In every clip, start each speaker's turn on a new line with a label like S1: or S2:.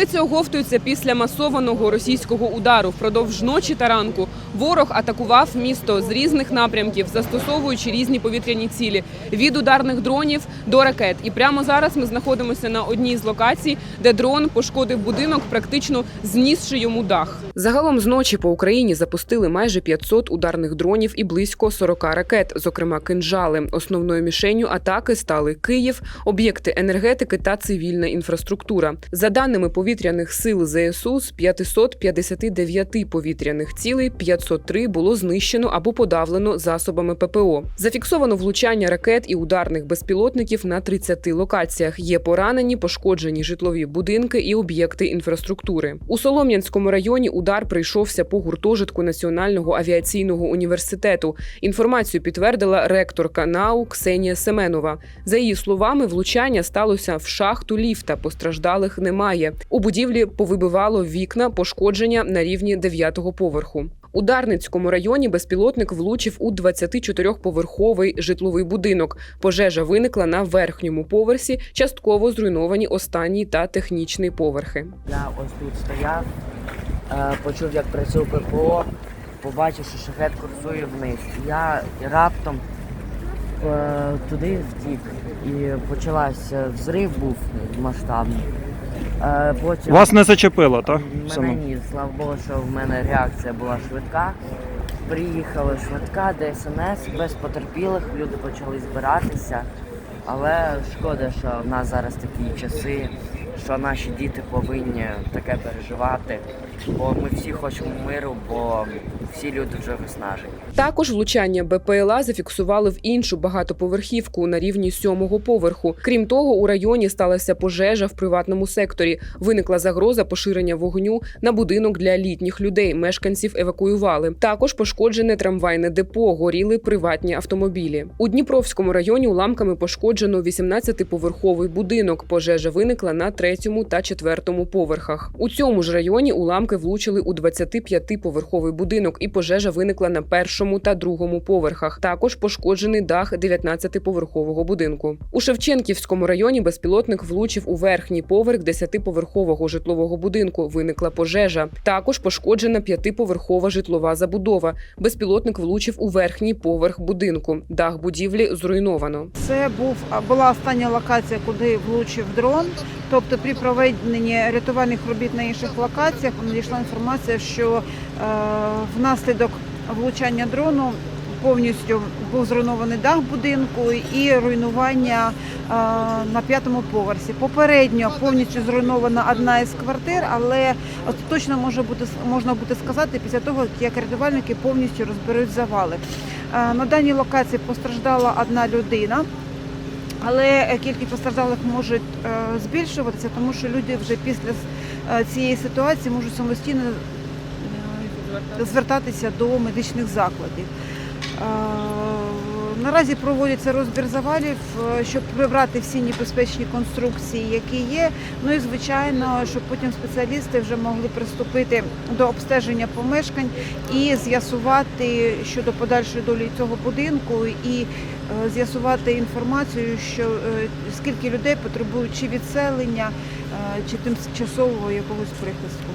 S1: Столиця оговтується після масованого російського удару. Впродовж ночі та ранку ворог атакував місто з різних напрямків, застосовуючи різні повітряні цілі від ударних дронів до ракет. І прямо зараз ми знаходимося на одній з локацій, де дрон пошкодив будинок, практично знісши йому дах. Загалом з ночі по Україні запустили майже 500 ударних дронів і близько 40 ракет, зокрема кинжали. Основною мішенню атаки стали Київ, об'єкти енергетики та цивільна інфраструктура. За даними повітряних сил ЗСУ, з 559 повітряних цілей 503 було знищено або подавлено засобами ППО. Зафіксовано влучання ракет і ударних безпілотників на 30 локаціях. Є поранені, пошкоджені житлові будинки і об'єкти інфраструктури. У Солом'янському районі удар прийшовся по гуртожитку Національного авіаційного університету. Інформацію підтвердила ректорка НАУ Ксенія Семенова. За її словами, влучання сталося в шахту ліфта. Постраждалих немає. У будівлі повибивало вікна, пошкодження на рівні 9-го поверху. У Дарницькому районі безпілотник влучив у 24-поверховий житловий будинок. Пожежа виникла на верхньому поверсі, частково зруйновані останній та технічний поверхи.
S2: Я ось тут стояв, е, почув, як працює ППО, побачив, що шахет курсує вниз. Я раптом е, туди втік і почалася взрив був масштабний. Е, Потім
S3: Вас не зачепило, так?
S2: мене ні, слава Богу, що в мене реакція була швидка. Приїхала швидка, ДСНС, без потерпілих, люди почали збиратися. Але шкода, що в нас зараз такі часи, що наші діти повинні таке переживати. Бо ми всі хочемо миру, бо всі люди вже виснажені.
S1: Також влучання БПЛА зафіксували в іншу багатоповерхівку на рівні сьомого поверху. Крім того, у районі сталася пожежа в приватному секторі. Виникла загроза поширення вогню на будинок для літніх людей. Мешканців евакуювали. Також пошкоджене трамвайне депо, горіли приватні автомобілі. У Дніпровському районі уламками пошкоджено 18-поверховий будинок. Пожежа виникла на третьому та четвертому поверхах. У цьому ж районі уламки влучили у 25-поверховий будинок, і пожежа виникла на першому та другому поверхах. Також пошкоджений дах 19-поверхового будинку. У Шевченківському районі безпілотник влучив у верхній поверх 10-поверхового житлового будинку. Виникла пожежа. Також пошкоджена п'ятиповерхова житлова забудова. Безпілотник влучив у верхній поверх будинку. Дах будівлі зруйновано.
S4: Це був була остання локація, куди влучив дрон. Тобто, при проведенні рятувальних робіт на інших локаціях надійшла інформація, що е, внаслідок влучання дрону повністю був зруйнований дах будинку і руйнування е, на п'ятому поверсі. Попередньо повністю зруйнована одна із квартир, але остаточно може бути можна буде сказати після того, як рятувальники повністю розберуть завали. Е, На даній локації постраждала одна людина. Але кількість постраждалих може збільшуватися, тому що люди вже після цієї ситуації можуть самостійно е, звертатися до медичних закладів. Е, Наразі проводиться розбір завалів, е, щоб прибрати всі небезпечні конструкції, які є. Ну і звичайно, щоб потім спеціалісти вже могли приступити до обстеження помешкань і з'ясувати щодо подальшої долі цього будинку і е, з'ясувати інформацію, що е, скільки людей потребують чи відселення, е, чи тимчасового якогось прихистку.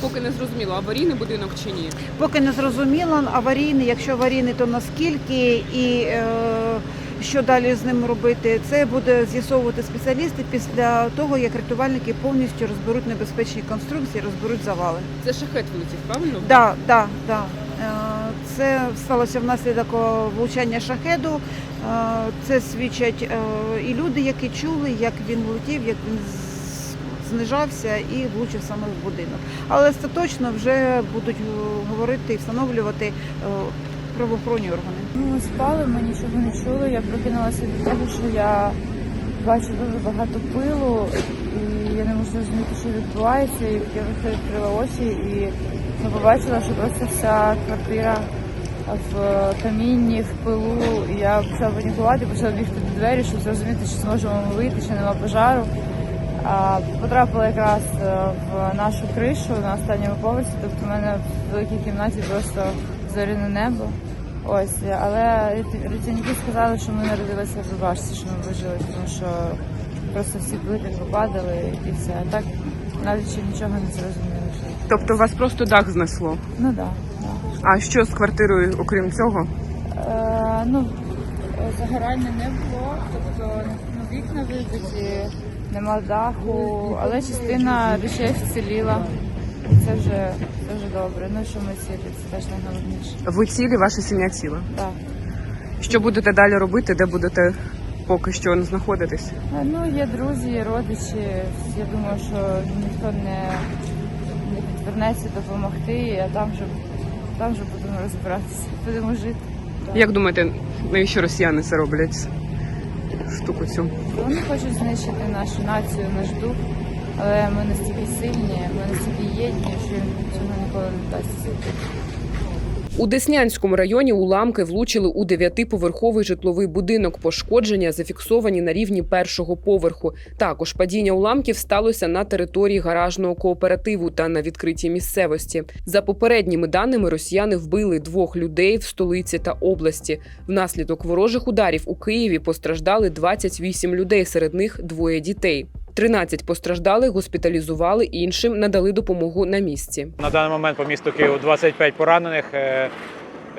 S1: Поки не зрозуміло, аварійний будинок чи ні.
S4: Поки не зрозуміло, аварійний, якщо аварійний, то наскільки і е, що далі з ним робити, це буде з'ясовувати спеціалісти після того, як рятувальники повністю розберуть небезпечні конструкції, розберуть завали.
S1: Це шахет влетів, правильно?
S4: Да, да, да. Е, Це сталося внаслідок влучання шахеду. Е, Це свідчать е, і люди, які чули, як він летів, як він знижався і влучив саме в будинок. Але остаточно вже будуть е, говорити і встановлювати е, правоохоронні органи.
S5: Ми спали, ми нічого не чули. Я прокинулася від того, що я бачу дуже багато пилу, і я не можу зрозуміти, що відбувається. І я просто відкрила очі і ну, побачила, що просто вся квартира в камінні, в пилу. Я почала панікувати, почала бігти до двері, щоб зрозуміти, чи зможемо ми вийти, чи нема пожару. Потрапила якраз е, в нашу кришу на останньому поверсі, тобто в мене в великій кімнаті просто зоряне небо. Ось, але рятівники сказали, що ми народилися в башці, що ми вижили, тому що просто всі плити попадали і все. А так навіть ще нічого не зрозуміли. що-
S1: Тобто вас просто дах знесло.
S5: Ну так. Да, да.
S1: А що з квартирою, окрім цього?
S5: Е, ну, загорання не було, тобто ну, вікна вибиті, нема даху, але частина речей вціліла. Це вже, вже добре. Ну, що ми цілі, це теж найголовніше.
S1: Ви цілі, ваша сім'я ціла.
S5: Так.
S1: Що будете далі робити? Де будете поки що знаходитись?
S5: Ну, є друзі, є родичі. Я думаю, що ніхто не, не підвернеться допомогти, а там вже, там вже будемо розбиратися, будемо жити. Так.
S1: Як думаєте, навіщо росіяни це роблять? Штуку цю.
S5: Вони хочуть знищити нашу націю, наш дух, але ми настільки сильні, ми настільки єдні, що цього ніколи не вдасться.
S1: У Деснянському районі уламки влучили у дев'ятиповерховий житловий будинок. Пошкодження зафіксовані на рівні першого поверху. Також падіння уламків сталося на території гаражного кооперативу та на відкритій місцевості. За попередніми даними, росіяни вбили двох людей в столиці та області. Внаслідок ворожих ударів у Києві постраждали 28 людей, серед них двоє дітей. 13 постраждалих госпіталізували, іншим надали допомогу на місці.
S3: На даний момент по місту Києву 25 поранених, е,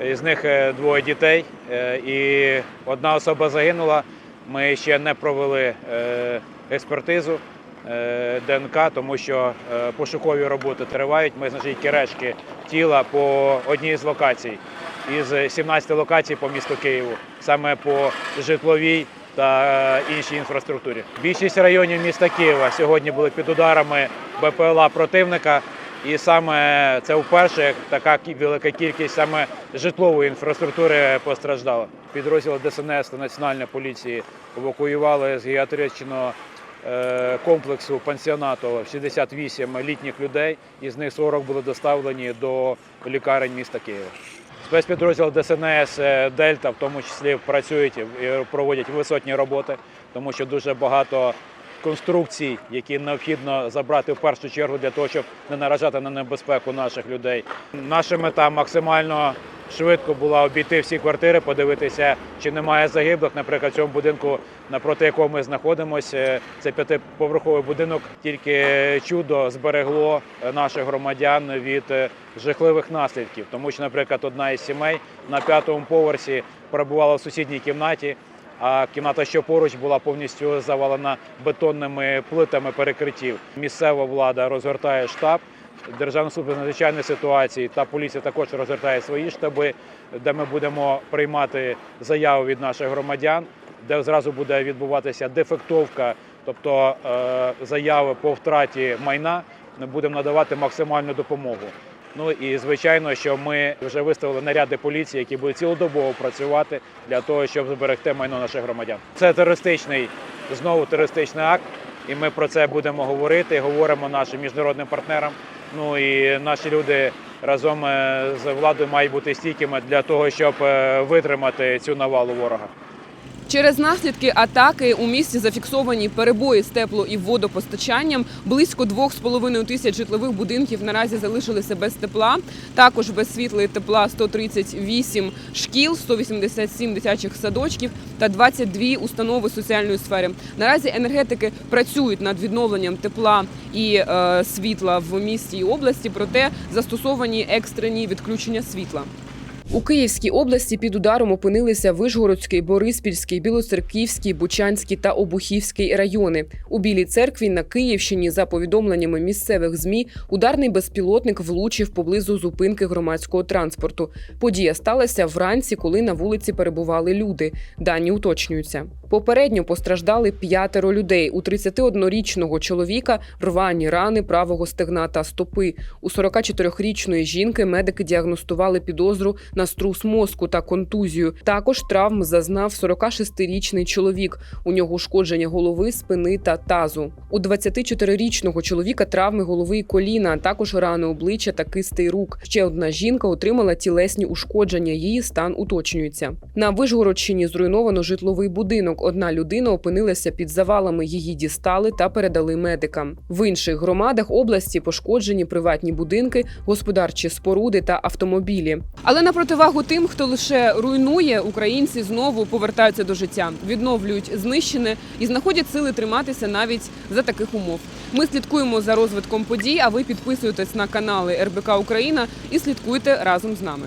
S3: із них е, двоє дітей е, і одна особа загинула. Ми ще не провели е, експертизу е, ДНК, тому що е, пошукові роботи тривають. Ми знайшли тільки рештки тіла по одній з локацій із 17 локацій по місту Києву, саме по житловій та е, іншій інфраструктурі. Більшість районів міста Києва сьогодні були під ударами БПЛА противника. І саме це вперше така велика кількість саме житлової інфраструктури постраждала. Підрозділи ДСНС та Національної поліції евакуювали з геатричного е, комплексу пансіонату 68 літніх людей, із них 40 були доставлені до лікарень міста Києва. Спецпідрозділ ДСНС е, Дельта в тому числі працюють і проводять висотні роботи, тому що дуже багато конструкцій, які необхідно забрати в першу чергу для того, щоб не наражати на небезпеку наших людей. Наша мета максимально швидко була обійти всі квартири, подивитися, чи немає загиблих. Наприклад, в цьому будинку, напроти якого ми знаходимося, це п'ятиповерховий будинок. Тільки чудо зберегло наших громадян від е, жахливих наслідків, тому що, наприклад, одна із сімей на п'ятому поверсі перебувала в сусідній кімнаті. А кімната, що поруч, була повністю завалена бетонними плитами перекриттів. Місцева влада розгортає штаб. Державна служба з надзвичайної ситуації та поліція також розгортає свої штаби, де ми будемо приймати заяви від наших громадян, де зразу буде відбуватися дефектовка, тобто е, заяви по втраті майна. Ми будемо надавати максимальну допомогу. Ну і звичайно, що ми вже виставили наряди поліції, які будуть цілодобово працювати для того, щоб зберегти майно наших громадян. Це терористичний знову терористичний акт, і ми про це будемо говорити. Говоримо нашим міжнародним партнерам. Ну і наші люди разом е, з владою мають бути стійкими для того, щоб е, витримати цю навалу ворога.
S1: Через наслідки атаки у місті зафіксовані перебої з тепло і водопостачанням. Близько 2,5 тисяч житлових будинків наразі залишилися без тепла. Також без світла і тепла 138 шкіл, 187 дитячих садочків та 22 установи соціальної сфери. Наразі енергетики працюють над відновленням тепла і е, світла в місті і області, проте застосовані екстрені відключення світла. У Київській області під ударом опинилися Вишгородський, Бориспільський, Білоцерківський, Бучанський та Обухівський райони. У Білій церкві на Київщині, за повідомленнями місцевих змі, ударний безпілотник влучив поблизу зупинки громадського транспорту. Подія сталася вранці, коли на вулиці перебували люди. Дані уточнюються. Попередньо постраждали п'ятеро людей. У 31-річного чоловіка рвані рани правого стегна та стопи. У 44-річної жінки медики діагностували підозру на струс мозку та контузію. Також травм зазнав 46-річний чоловік. У нього ушкодження голови, спини та тазу. У 24-річного чоловіка травми голови і коліна, а також рани обличчя та кистей рук. Ще одна жінка отримала тілесні ушкодження. Її стан уточнюється. На Вишгородщині зруйновано житловий будинок. Одна людина опинилася під завалами. Її дістали та передали медикам. В інших громадах області пошкоджені приватні будинки, господарчі споруди та автомобілі. Але на протилежному
S6: увагу тим, хто лише руйнує, українці знову повертаються до життя, відновлюють знищене і знаходять сили триматися навіть за таких умов. Ми слідкуємо за розвитком подій. А ви підписуєтесь на канали РБК Україна і слідкуйте разом з нами.